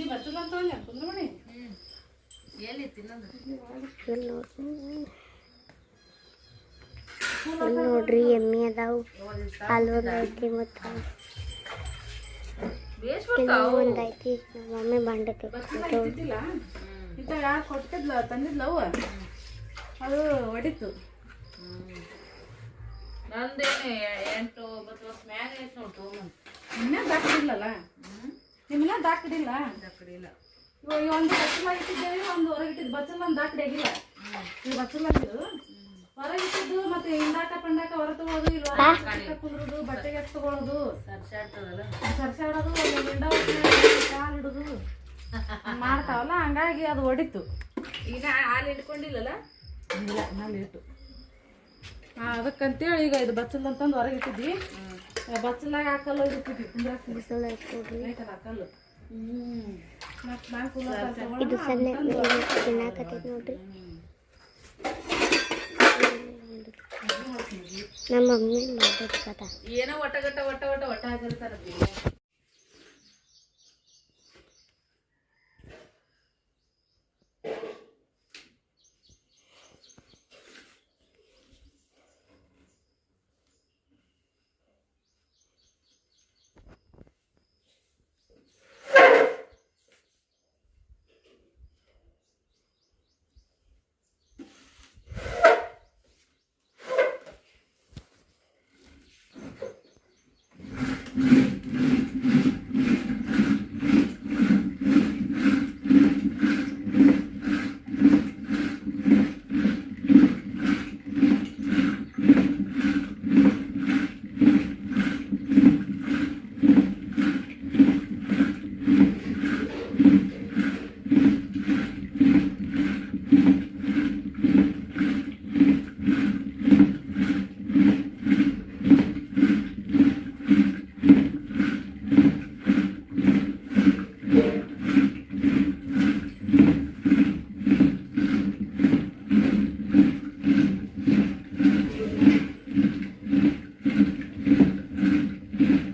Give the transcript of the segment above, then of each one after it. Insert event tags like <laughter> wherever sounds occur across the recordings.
ನೀ ಬಚ್ಚಲ ಅಂತ ಅಂದೆ ಕುಂದ್ರ ಮಣಿ ಎಲ್ಲಿ ತಿನ್ನೋದು? ಇಲ್ಲಿ ನೋಡ್ರಿ ನೋಡ್ರಿ ಎಮ್ಮೆ ಅದಾವು ಐತಿ ಮತ್ತು ಬೇಸ್ ಕೆಲವು ಒಂದು ಐತಿ ನಮ್ಮ ಮಮ್ಮಿ ಬಾಂಡೆ ಇದ್ದಾಗ ಕೊಟ್ಟಿದ್ಲ ತಂದಿದ್ಲ ಅವ? ಅದು ಹೊಡಿತು ನಂದೇನೆ ಎಂಟು ಒಂಬತ್ತು ವರ್ಷ ಮ್ಯಾಗ ಐತ್ ನೋಡ್ತು. ಇನ್ನೇ ನಿಮ್ಮನ್ನ ದಾಕಡಿಲ್ಲ ದಾಕಡಿಲ್ಲ ಇಲ್ಲ? ಇವಾಗ ಈ ಒಂದು ಬಚ್ಚಲ ಇಟ್ಟಿದ್ದೇವೆ ಒಂದು ಹೊರಗಿಟ್ಟಿದ್ದು ಬಚ್ಚಲ ಒಂದು ದಾಕಡಿ ಆಗಿಲ್ಲ. ಈ ಬಚ್ಚಲ ಇದು. ಹೊರಗಿಟ್ಟಿದ್ದು ಮತ್ತೆ ಹಿಂದಾಕ ಪಂಡಾಕ ಹೊರ ತಗೊಳ್ಳೋದು ಇಲ್ಲ ಕುಂದ್ರದು ಬಟ್ಟೆಗೆ ಎತ್ ತಗೊಳ್ಳೋದು ಸರ್ಸಾಡೋದು ಒಂದು ಗಿಡ ಕಾಲು ಹಿಡುದು. ಮಾಡ್ತಾವಲ್ಲ ಹಂಗಾಗಿ ಅದು ಹೊಡಿತು ಈಗ ಹಾಲು ಇಟ್ಕೊಂಡಿಲ್ಲಲ್ಲ? ಇಲ್ಲ ಇನ್ನ ಲೇಟು ಅದಕ್ಕಂತೇಳಿ ಈಗ ಇದು ಬಚ್ಚಲ್ ಅಂತಂದು ಹೊರಗೆ ಇಟ್ಟಿದ್ವಿ. ಬಚ್ಚಲಾಗ ಹಾಕಲ್ಲ ನಾಲ್ಕು ಕುಲ್ಲ. ಇದು ಸಣ್ಣ ತಿನ್ನಾಕತ್ತೈತಿ ನೋಡ್ರಿ. ನಮ್ಮ ಮಮ್ಮಿ ಮಾಡ್ಬೇಕದ ಏನೋ ಒಟ್ಟ ಗಟ್ಟ ಒಟ್ಟ ಒಟ್ಟ ಒಟ್ಟ ಹಾಕಿರ್ತಾರ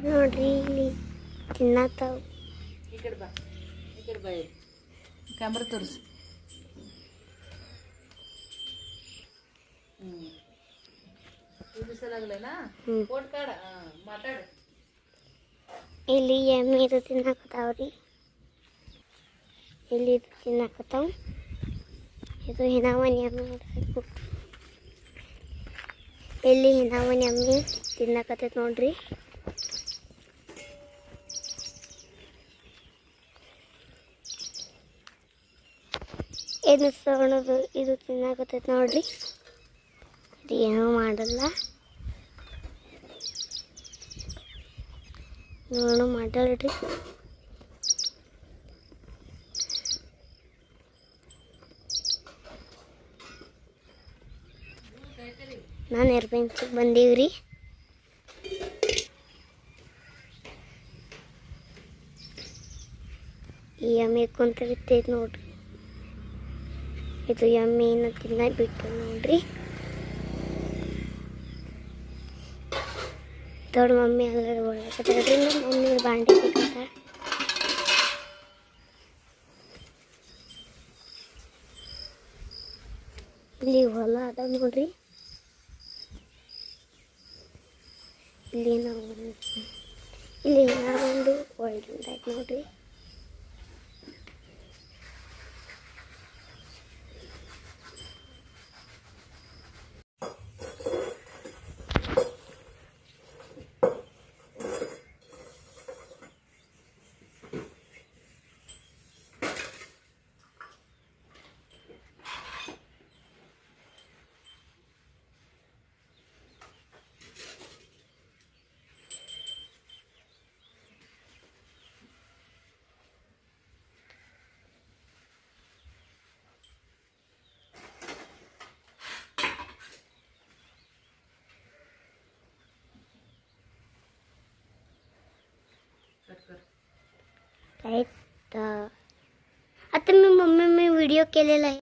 ನೋಡ್ರಿ ಇಲ್ಲಿ ತಿನ್ನತ್ತಾವ ಈ ಕಡೆ ಬಾ ಈ ಕಡೆ ಬಾ ಇಲ್ಲಿ. ಕ್ಯಾಮ್ರಾ ತೋರಿಸು. ಇಲ್ಲಿ ಎಮ್ಮೆ ಇದು ತಿನ್ನಾಕತ್ತಾವ್ರಿ. ಇಲ್ಲಿ ಇದು ತಿನ್ನಾಕತ್ತಾವ. ಇದು ಹಿನಾವನಿ ಎಮ್ಮೆ ಇಲ್ಲಿ ಹಿನಾವನಿ ಎಮ್ಮೆ ತಿನ್ನಕತ್ತೈತೆ ನೋಡ್ರಿ. ಇದು ಸಗಣದು ಇದು ತಿನ್ನಾಕತ್ತೈತಿ ನೋಡ್ರಿ. ಇದು ಏನೂ ಮಾಡಲ್ಲ. ನೋಡು ಮಾಡಲ್ರಿ ನಾನು ಎರ್ಬೆಂಚಿಗೆ ಬಂದೀವ್ರಿ. ಈ ಎಮ್ಮೆ ಬಿತ್ತೈತೆ ನೋಡ್ರಿ. ಇದು ಎಮ್ಮೆ ಇನ್ನು ತಿನ್ನ ಬಿಟ್ಟು ನೋಡ್ರಿ. ದೊಡ್ಡ ಮಮ್ಮಿ ಎಲ್ಲರೂ ಒಳಗಡೆ ಮಮ್ಮಿ ಬಾಂಡೆ ಬೇಕಂತ ಇಲ್ಲಿ ಹೊಲ ಅದ ನೋಡ್ರಿ. ಇಲ್ಲಿ ನಾವು ಇಲ್ಲಿ ನಾವೊಂದು ಒಳ್ಳೆದಾಯ್ತು ನೋಡ್ರಿ. राईट आता मी मम्मी मी व्हिडिओ केलेला आहे.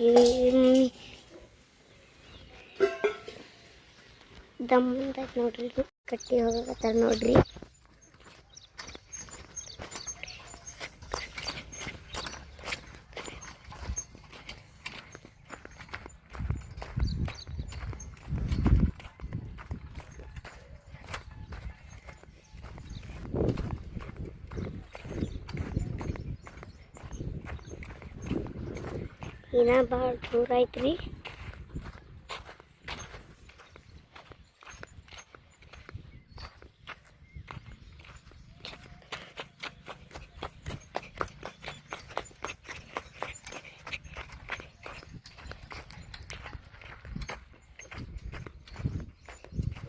ಮಮ್ಮಿ ದಮ್ಮಂದ ನೋಡ್ರಿ ಕಟ್ಟಿ ಹೋಗಕತ್ತಾರ ನೋಡ್ರಿ ಇನ್ನ ಭಾಳ ದೂರ ಐತ್ರಿ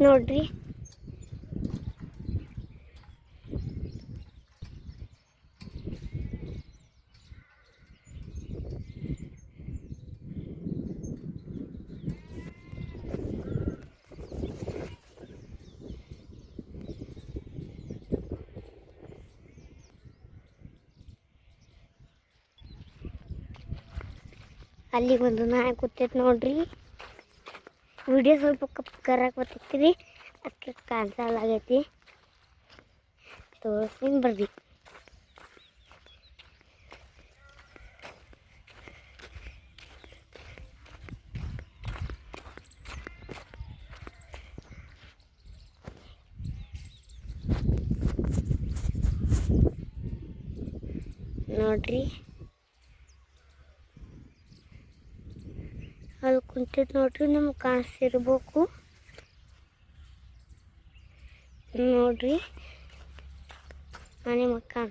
ನೋಡ್ರಿ. ಅಲ್ಲಿ ಒಂದು ನಾಯಿ ಕೂತೈತೆ ನೋಡ್ರಿ. ವಿಡಿಯೋ ಸ್ವಲ್ಪ ಕಪ್ ಕರಾಕ್ ಬರ್ತೈತಿ ರೀ ಅದಕ್ಕೆ ಕಾಣಿಸಲಾಗೈತಿ ತೋರಿಸ್ತೀನಿ ಬರ್ರಿ. ನೋಡ್ರಿ. ಕುಂತಿದ್ ನೋಡ್ರಿ ನಿಮ್ಗೆ ಕಾಣಿಸಿರ್ಬೇಕು ನೋಡ್ರಿ. ಮನೆ ಮಕ್ಕ ಹಾ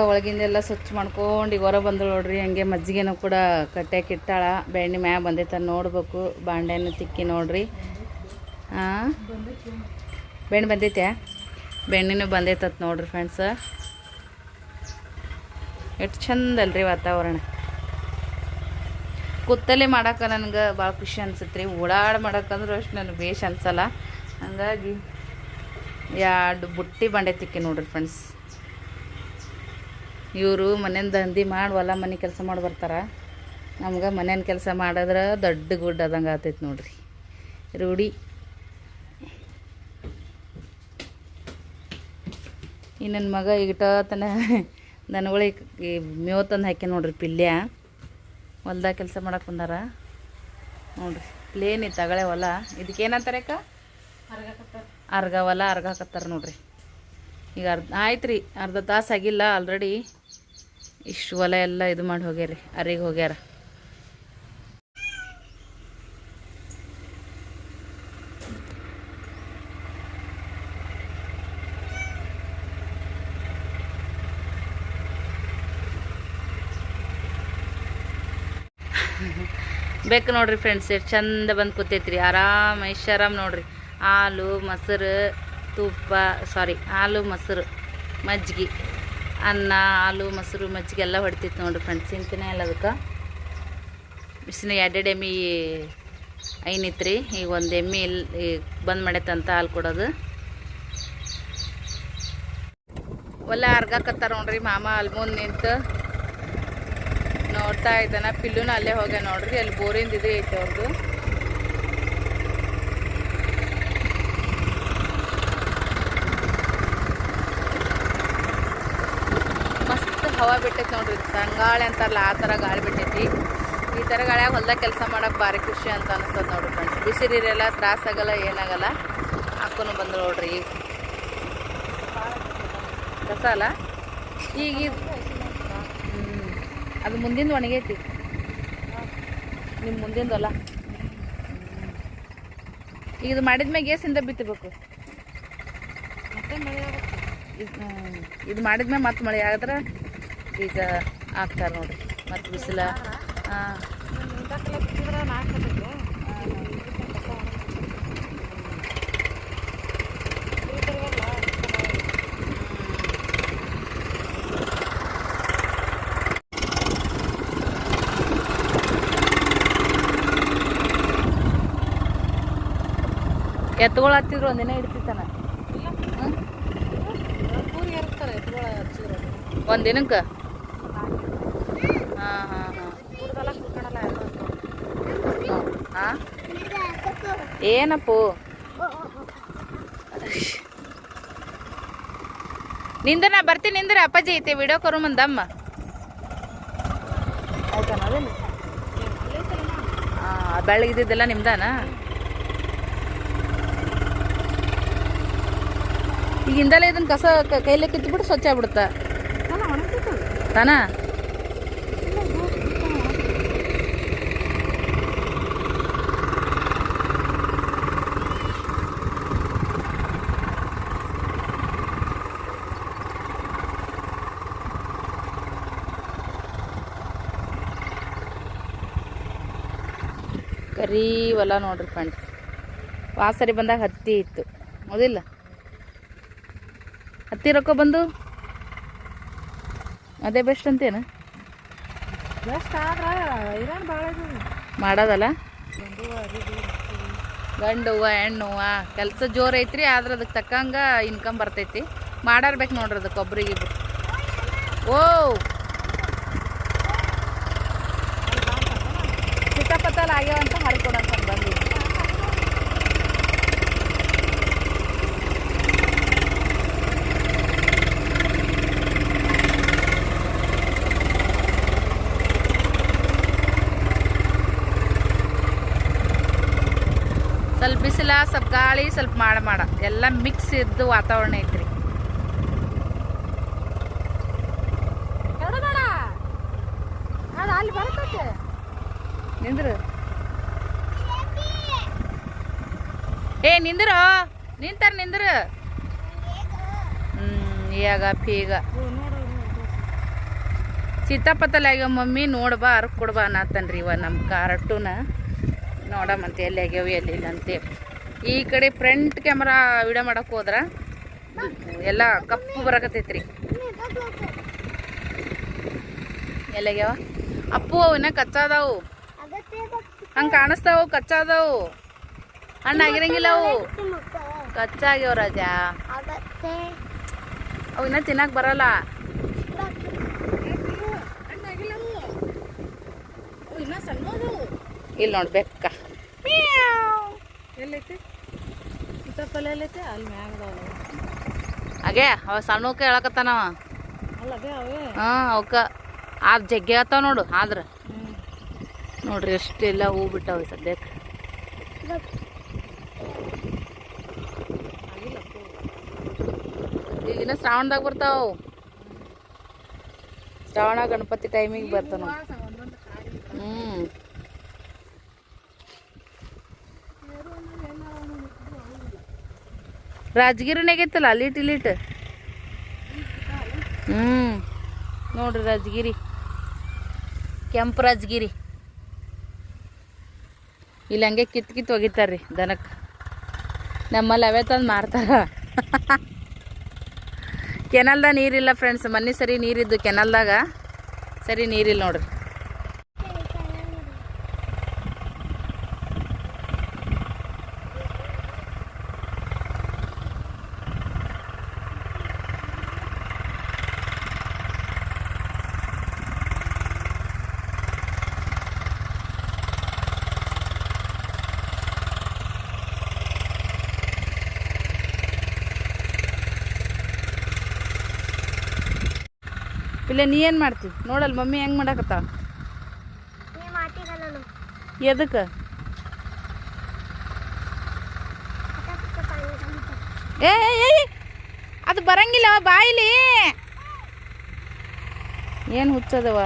ನಮ್ಮ ಎಲ್ಲ ಸ್ವಚ್ಛ ಮಾಡ್ಕೊಂಡು ಈಗ ಹೊರ ಬಂದಳು ನೋಡ್ರಿ, ಹಂಗೆ ಮಜ್ಜಿಗೆನೂ ಕೂಡ ಕಟ್ಟ್ಯಾಕೆ ಇಟ್ಟಾಳ. ಬೆಣ್ಣೆ ಮ್ಯಾಗ ಬಂದೈತೆ ನೋಡ್ಬೇಕು, ಬಾಂಡೆನೂ ತಿಕ್ಕಿ ನೋಡ್ರಿ. ಬೆಣ್ಣೆ ಬಂದೈತೆ ಬೆಣ್ಣೆನೂ ಬಂದೈತತ್ ನೋಡ್ರಿ ಫ್ರೆಂಡ್ಸ ಎಷ್ಟು ಚಂದ ಅಲ್ರಿ ವಾತಾವರಣ. ಕುತ್ತಲೆ ಮಾಡಕ್ಕೆ ನನಗೆ ಭಾಳ ಖುಷಿ ಅನ್ಸುತ್ತೆ ರೀ ಓಡಾಡಿ ಮಾಡಕ್ಕಂದ್ರೆ ಅಷ್ಟು ನನಗೆ ಭೇಷ್ ಅನ್ಸಲ್ಲ. ಹಂಗಾಗಿ ಎರಡು ಬುಟ್ಟಿ ಬಂಡೆ ತಿಕ್ಕಿ ನೋಡ್ರಿ ಫ್ರೆಂಡ್ಸ್ ಇವರು ಮನೆಯಿಂದ ದಂಧಿ ಮಾಡಿ ಹೊಲ ಮನೆ ಕೆಲಸ ಮಾಡಿ ಬರ್ತಾರೆ. ನಮ್ಗೆ ಮನೇನ ಕೆಲಸ ಮಾಡಿದ್ರೆ ದೊಡ್ಡ ಗುಡ್ಡ ಆದಂಗೆ ಆತೈತೆ ನೋಡ್ರಿ. ರೂಢಿ. <laughs> ಈ ನನ್ನ ಮಗ ಇಟ್ಟತನ ತನ ದನಗಳಿಗೆ ಮೇವು ತಂದು ಹಾಕಿ ನೋಡ್ರಿ ಪಿಲ್ಯ. ಹೊಲ್ದಾಗ ಕೆಲಸ ಮಾಡಕ್ಕೆ ಬಂದಾರ. ನೋಡ್ರಿ, ಪ್ಲೇನ್ ಇತ್ತು ತಗಳೆ ಹೊಲ. ಇದಕ್ಕೆ ಏನಂತಾರೆ ಅಕ್ಕ? ಅರ್ಗ ಹೊಲ ಅರ್ಗ ಹಾಕತ್ತಾರ ನೋಡ್ರಿ. ಈಗ ಅರ್ಧ ಆಯ್ತು ರೀ ಅರ್ಧ ತಾಸು ಆಗಿಲ್ಲ ಆಲ್ರೆಡಿ. ಇಷ್ಟು ಹೊಲ ಎಲ್ಲ ಇದು ಮಾಡಿ ಹೋಗ್ಯಾರಿ, ಅರಿಗೆ ಹೋಗ್ಯಾರ. ಬೇಕು ನೋಡ್ರಿ ಫ್ರೆಂಡ್ಸ್ ಎಷ್ಟು ಚಂದ ಬಂದು ಕೂತೈತ್ರಿ, ಆರಾಮ್ ಆರಾಮ ನೋಡ್ರಿ. ಹಾಲು, ಮೊಸರು, ತುಪ್ಪ ಸಾರಿ ಹಾಲು, ಮೊಸರು ಮಜ್ಜಿಗೆ ಅನ್ನ ಹಾಲು ಮೊಸರು ಮಜ್ಜಿಗೆ ಎಲ್ಲ ಹೊಡಿತಿತ್ತು ನೋಡಿರಿ ಫ್ರೆಂಡ್ಸ್ ಇಂತಿನೇ ಅಲ್ಲ ಅದಕ್ಕೆ. ಬಿಸಿನ ಎರಡೆರಡು ಎಮ್ಮಿ ರೀ ಈಗ ಒಂದು ಎಮ್ಮಿ ಇಲ್ಲಿ ಈಗ ಬಂದ್ ಮಾಡೈತಂತ ಹಾಲು ಕೊಡೋದು. ಒಲ್ಲ ಅರ್ಗಾಕತ್ತಾರ ನೋಡ್ರಿ ಮಾಮ ಅಲ್ಲಿ ಮುಂದೆ ನಿಂತು. ನೋಡ್ತಾ ಇದ್ದಾನ. ಪಿಲ್ಲುನ ಅಲ್ಲೇ ಹೋಗ್ಯ ನೋಡ್ರಿ. ಅಲ್ಲಿ ಬೋರಿಂದ ಇದು ಐತೆ ಅವ್ರದ್ದು ಮಸ್ತ್ ಹವಾ ಬಿಟ್ಟೈತಿ ನೋಡ್ರಿ. ತಂಗಾಳೆ ಅಂತಾರಲ್ಲ ಆ ಥರ ಗಾಳಿ ಬಿಟ್ಟೈತಿ. ಈ ಥರ ಗಾಳಿಯಾಗ ಹೊಲ್ದಾಗ ಕೆಲಸ ಮಾಡಕ್ಕೆ ಭಾರಿ ಖುಷಿ ಅಂತ ಅನಿಸ್ತದೆ ನೋಡ್ರಿ ಫ್ರೆಂಡ್ಸ್ ಬಿಸಿರಿರಲ್ಲ ತ್ರಾಸಾಗಲ್ಲ ಏನಾಗಲ್ಲ. ಅಕ್ಕನೂ ಬಂದು ನೋಡ್ರಿ. ಈಗ ಕಸ ಅಲ್ಲ? ಈಗ ಅದು ಮುಂದಿಂದ ಒಣಗೈತಿ. ನಿಮ್ಮ ಮುಂದಿಂದ ಹೊಲ ಈಗ ಇದು ಮಾಡಿದ್ಮ್ಯಾಗ ಏಸಿಂದ ಬಿತ್ತಬೇಕು ಇದು ಮಾಡಿದ್ಮೇಲೆ ಮತ್ತೆ ಮಳೆ ಆದ್ರೆ ಬೀಜ ಹಾಕ್ತಾರೆ ನೋಡ್ರಿ ಮತ್ತು ಬಿಸಿಲ. ಹಾಂ ಎತ್ತುಗಳು ಹತ್ತಿದ್ರು ಒಂದಿನ ಹಿಡ್ತಿತ್ತಾನ ಕೂರಿಗೆ ಇರ್ತಾರೆ ಎತ್ತುಗಳ ಹಚ್ಚಿದ್ರೆ ಒಂದು ದಿನಕ್ಕೆ ಹಾಂ ಹಾಂ ಹಾಂ ಕುಡ್ದಲ್ಲ ಕುಡ್ಕೊಳಲ್ಲ ಎಲ್ಲ ಹಾಂ ಏನಪ್ಪು? ನಿಂದ ನಾ ಬರ್ತೀನಿ ನಿಂದ್ರ ಅಪ್ಪಾಜಿ ಐತೆ ವಿಡಿಯೋ ಕರು ಮುಂದಮ್ಮ. ಬೆಳಗಿದ್ದಿದ್ದೆಲ್ಲ ನಿಮ್ದಾನ? ಈಗಿಂದಲೇ ಇದನ್ನ ಕಸ ಕೈಲೇ ಕಿತ್ಬಿಟ್ಟು ಸ್ವಚ್ಛ ಆಗ್ಬಿಡುತ್ತಾ? ತಾನ? ಕರಿ ಹೊಲ ನೋಡ್ರಿ ಫ್ರೆಂಡ್ಸ್ ವಾಸರಿ ಬಂದಾಗ ಹತ್ತಿ ಇತ್ತು. ಹೌದಿಲ್ಲ? ಹತ್ತಿ ರೊಕ್ಕ ಬಂದು? ಅದೇ ಬೆಸ್ಟ್ ಅಂತೇನು? ಮಾಡೋದಲ್ಲ? ಗಂಡು ಹೂವು ಹೂವ ಹೆಣ್ಣು ಹೂವ ಕೆಲಸ ಜೋರು ಐತ್ರಿ ಆದ್ರೆ ಅದಕ್ಕೆ ತಕ್ಕಂಗ ಇನ್ಕಮ್ ಬರ್ತೈತಿ. ಮಾಡಾರ್ಬೇಕು ನೋಡ್ರಿ ಅದಕ್ಕೆ ಒಬ್ರಿಗಿಬ್ರು. ಓ! ಸಿಕ್ಕಾಪತ್ತಲ್ಲಿ ಆಗ್ಯಾವಂತ ಹರ್ಕೊಡಕ್ಕೆ ಬಂದು ಸ್ವಲ್ಪ ಬಿಸಿಲ, ಸ್ವಲ್ಪ ಗಾಳಿ, ಸ್ವಲ್ಪ ಮಾಡ ಮಾಡ. ಎಲ್ಲ ಮಿಕ್ಸ್ ಇದ್ದು ವಾತಾವರಣ ಐತ್ರಿ ಬೇಡ ಅದು ಅಲ್ಲಿ ಬರ್ತೈತೆ ನಿಂದ್ರು ಏ ನಿಂದ್ರು ನಿಂತಾರ ನಿಂದ್ರ. ಹ್ಮ್ ಈಗ. ಫೀಗ ಆಗ್ಯಾವ ಮಮ್ಮಿ ನೋಡ್ಬಾ ಅರ್ಕ್ ಕೊಡ್ಬಾ ಅನ್ನತ್ತನ್ರಿ ಇವ ನಮ್ಮ ಕಾರಟ್ಟುನ ನೋಡಮಂತೆ ಎಲ್ಲಿ ಆಗ್ಯಾವ ಎಲ್ಲಿಲ್ಲ ಅಂತೇಳಿ ಈ ಕಡೆ ಫ್ರಂಟ್ ಕ್ಯಾಮ್ರಾ ವಿಡಿಯೋ ಮಾಡಕ್ಕೆ ಹೋದ್ರ ಎಲ್ಲ ಕಪ್ಪು ಬರಕತ್ತೈತ್ರಿ. ಎಲ್ಲಾಗ್ಯಾವ ಅಪ್ಪು ಅವು ಇನ್ನ ಕಚ್ಚಾದವು ಹಂಗೆ ಕಾಣಿಸ್ತಾವು ಕಚ್ಚಾದವು. ಹಣ್ಣು ಆಗಿರಂಗಿಲ್ಲ ಅವು. ಕಚ್ಚಾಗ್ಯವ ರಾಜ. ಅವು ಇನ್ನ ತಿನ್ನಕ್ ಬರಲ್ಲ. ಹಣ್ಣಾಗಿಲ್ಲ ಅವು ಬೆಕ್ಕ. ಇನ್ನೂ ಸಣ್ಣದು ಇಲ್ಲಿ ನೋಡ್ಬೇಕ ಎಲ್ಲೈತಿ ಸೀತಾಫಲ ಎಲ್ಲೈತಿ ಅಲ್ಲಿ ಮ್ಯಾಗ ಅದಾವ. ಹಾಗೆ ಅವ ಸಣ್ಣಕ್ಕೆ ಹೇಳಕತ್ತಾನವ ಹಾಂ ಅವಕ್ಕ ಆ ಜಗ್ಗಿ ಆತಾವ ನೋಡು ಆದ್ರ. ನೋಡ್ರಿ ಎಷ್ಟೆಲ್ಲ ಹೂ ಬಿಟ್ಟಾವೆ ಸದ್ಯಕ್ಕೆ ಈಗಿನ ಶ್ರಾವಣದಾಗ ಬರ್ತಾವ. ಶ್ರಾವಣ ಗಣಪತಿ ಟೈಮಿಗೆ ಬರ್ತಾನ ಹ್ಮ್. ರಾಜಗಿರಿನಾಗೈತಲ್ಲ ಅಲ್ಲಿಟ್ ಇಲ್ಲಿಟ್? ಹ್ಮ್. ನೋಡ್ರಿ ರಾಜಗಿರಿ. ಕೆಂಪು ರಾಜಗಿರಿ. ಇಲ್ಲಿ ಹಂಗೆ ಕಿತ್ ಕಿತ್ ಒಗಿತಾರ್ರಿ ದನಕ್ಕೆ ನಮ್ಮಲ್ಲಿ ಅವೇ ತಂದು ಮಾರ್ತಾರ. <laughs> ಕೆನಲ್ದಾಗ ನೀರಿಲ್ಲ ಫ್ರೆಂಡ್ಸ್ ಮೊನ್ನೆ ಸರಿ ನೀರಿದ್ದು ಕೆನಲ್ದಾಗ. ಸರಿ ನೀರಿಲ್ಲ ನೋಡ್ರಿ. ಇಲ್ಲ ನೀ ಏನು ಮಾಡ್ತೀವಿ ನೋಡಲ್ಲ ಮಮ್ಮಿ ಹೆಂಗೆ ಮಾಡಕತ್ತಾವ ಎದಕ್ಕೆ? ಏ, ಅದು ಬರಂಗಿಲ್ಲ ಬಾಯಿಲಿ. ಏನು ಹುಚ್ಚದವ?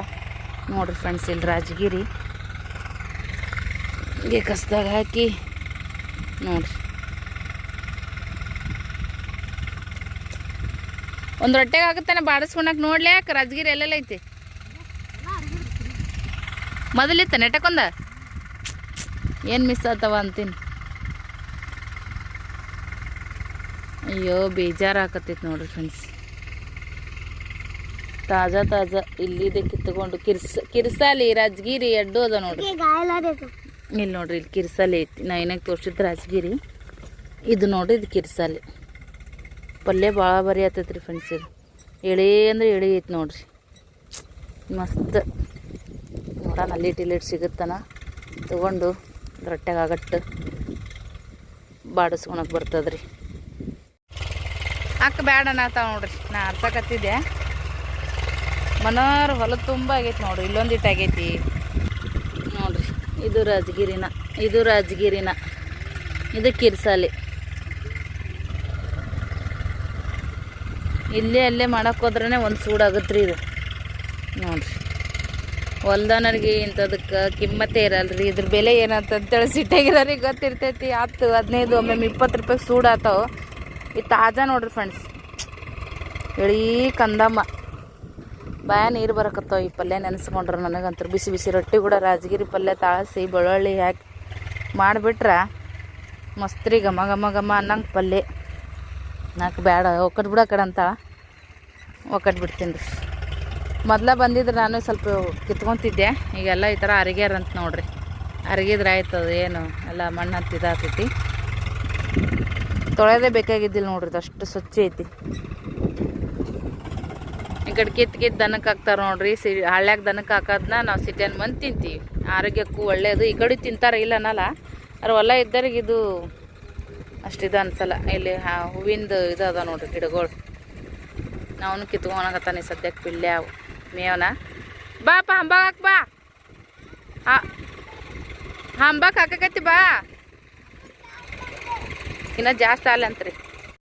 ನೋಡ್ರಿ ಫ್ರೆಂಡ್ಸ್ ಇಲ್ಲಿ ರಾಜಗಿರಿ. ಹಿಂಗೆ ಕಸ್ದಾಗ ಹಾಕಿ ನೋಡ್ರಿ. ಒಂದು ರೊಟ್ಟೆಗೆ ಆಗುತ್ತಾನೆ ಬಾಡಿಸ್ಕೊಳಕ್ ನೋಡ್ಲಿ ಯಾಕೆ ರಾಜಗಿರಿ ಎಲ್ಲೆಲ್ಲ ಐತಿ? ಮೊದಲಿತ್ತ ನೆಟಕೊಂದ ಏನು ಮಿಸ್ ಆತವ ಅಂತೀನಿ. ಅಯ್ಯೋ ಬೇಜಾರು ಹಾಕತ್ತೈತೆ ನೋಡ್ರಿ ಫ್ರೆಂಡ್ಸ್ ತಾಜಾ ತಾಜಾ ಇಲ್ಲಿದೆ ಕಿತ್ಕೊಂಡು ಕಿರ್ಸ ಕಿರ್ಸಾಲಿ ರಾಜಗಿರಿ ಎಡ್ಡು ಅದ ನೋಡ್ರಿ. ಇಲ್ಲಿ ನೋಡ್ರಿ ಇಲ್ಲಿ ಕಿರ್ಸಾಲಿ ಐತಿ. ನಾ ಏನಾಗ ತೋರಿಸಿದ್ದು ರಾಜಗಿರಿ? ಇದು ನೋಡ್ರಿ ಇದು ಕಿರ್ಸಾಲಿ. ಪಲ್ಯ ಭಾಳ ಬರಿ ಆತೈತೆ ರೀ ಫ್ರೆಂಡ್ಸ್ ಇದು. ಎಳೆ ಅಂದ್ರೆ ಎಳೆ ಐತೆ ನೋಡ್ರಿ. ಮಸ್ತ್. ನೋಡೋಣ ಲೀಟ್ ಇಲ್ಲಿಟ್ ಸಿಗುತ್ತಾನ. ತೊಗೊಂಡು ರೊಟ್ಟೆಗೆ ಆಗಟ್ಟು ಬಾಡಿಸ್ಕೊಳಕ್ ಬರ್ತದ್ರಿ. ಅಕ್ಕ ಬೇಡ ನಾತಾವ ನೋಡ್ರಿ, ನಾ ಅರ್ಸಕತ್ತಿದ್ದೆ ಮನೋರ್ ಹೊಲ ತುಂಬ ಆಗೈತಿ ನೋಡ್ರಿ, ಇಲ್ಲೊಂದು ಇಟ್ಟು ಆಗೈತಿ. ನೋಡ್ರಿ, ಇದು ರಾಜಗಿರಿನ ಇದು ರಾಜಗಿರಿನ. ಇದು ಕಿರ್ಸಾಲಿ. ಇಲ್ಲೇ ಅಲ್ಲೇ ಹೋದ್ರೇ ಒಂದು ಸೂಡಾಗತ್ರಿ ಇದು. ನೋಡ್ರಿ. ಹೊಲ್ದನರಿಗೆ ಇಂಥದಕ್ಕೆ ಕಿಮ್ಮತ್ತೇ ಇರಲ್ರಿ. ಇದ್ರ ಬೆಲೆ ಏನಂತ ಅಂತೇಳಿ ಸಿಟ್ಟಾಗಿರೋರಿಗೆ ಗೊತ್ತಿರ್ತೈತಿ. ಹತ್ತು, ಹದಿನೈದು, ಒಮ್ಮೆ ಇಪ್ಪತ್ತು ರೂಪಾಯಿ ಸೂಡಾತಾವ ಈ ತಾಜಾ ನೋಡ್ರಿ ಫ್ರೆಂಡ್ಸ್ ಎಳೀ ಕಂದಮ್ಮ. ಬಾಯ ನೀರು ಬರಕತ್ತಾವ ಈ ಪಲ್ಯ ನೆನೆಸ್ಕೊಂಡ್ರೆ ನನಗಂತೂ. ಬಿಸಿ ಬಿಸಿ ರೊಟ್ಟಿ ಕೂಡ ರಾಜಗಿರಿ ಪಲ್ಯ, ತಾಳಸಿ, ಬೆಳ್ಳುಳ್ಳಿ ಹಾಕಿ ಮಾಡಿಬಿಟ್ರೆ. ಮಸ್ತ್ರಿ ಘಮ ಘಮ ಘಮ ಅನ್ನಂಗೆ ಪಲ್ಯ. ನಾಲ್ಕು ಬೇಡ, ಒಕ್ಕಟ್ ಬಿಡ ಕಡೆ ಅಂತ. ಒಕ್ಕಟ್ ಬಿಡ್ತೀನಿ ರೀ. ಮೊದಲ ಬಂದಿದ್ರೆ ನಾನು ಸ್ವಲ್ಪ ಕಿತ್ಕೊತಿದ್ದೆ. ಈಗೆಲ್ಲ ಈ ಥರ ಅರಿಗ್ಯಾರಂತ ನೋಡ್ರಿ. ಅರಿಗಿದ್ರೆ ಆಯ್ತು ಅದು ಏನು, ಎಲ್ಲ ಮಣ್ಣು ಹತ್ತಿ ಇದಾಗ್ತೈತಿ. ತೊಳೆದೇ ಬೇಕಾಗಿದ್ದಿಲ್ಲ ನೋಡ್ರಿ ಅಷ್ಟು ಸ್ವಚ್ಛ ಐತಿ. ಈ ಕಡೆ ಕಿತ್ ಕಿತ್ ದನಕ್ಕೆ ಹಾಕ್ತಾರೆ ನೋಡ್ರಿ. ಸಿ, ಹಳ್ಳ್ಯಾಗ ದನಕ್ಕೆ ಹಾಕೋದನ್ನ ನಾವು ಸಿಟಿಯನ್ನು ಮಂದಿ ತಿಂತೀವಿ. ಆರೋಗ್ಯಕ್ಕೂ ಒಳ್ಳೆಯದು ಈ ಕಡೆ ತಿಂತಾರೆ ಇಲ್ಲ ಅನ್ನಲ್ಲ ಅವ್ರು ಹೊಲ ಇದ್ದರಿಗೆ ಇದು ಅಷ್ಟಿದು ಅನ್ಸಲ್ಲ. ಇಲ್ಲಿ ಹಾ ಹೂವಿಂದು ಇದು ಅದ ನೋಡ್ರಿ ಗಿಡಗಳು. ನಾವು ಕಿತ್ಕೊಳಕತ್ತಾನೆ ಸದ್ಯಕ್ಕೆ ಪಿಳ್ಳೆ ಮೇವನ? ಬಾಪ ಹಂಬಾಕ್ ಬಾ. ಹಂಬಾಕ್ ಹಾಕಕತ್ತಿ ಬಾ. ಇನ್ನ ಜಾಸ್ತಿ ಅಲ್ಲ ಅಂತ್ರಿ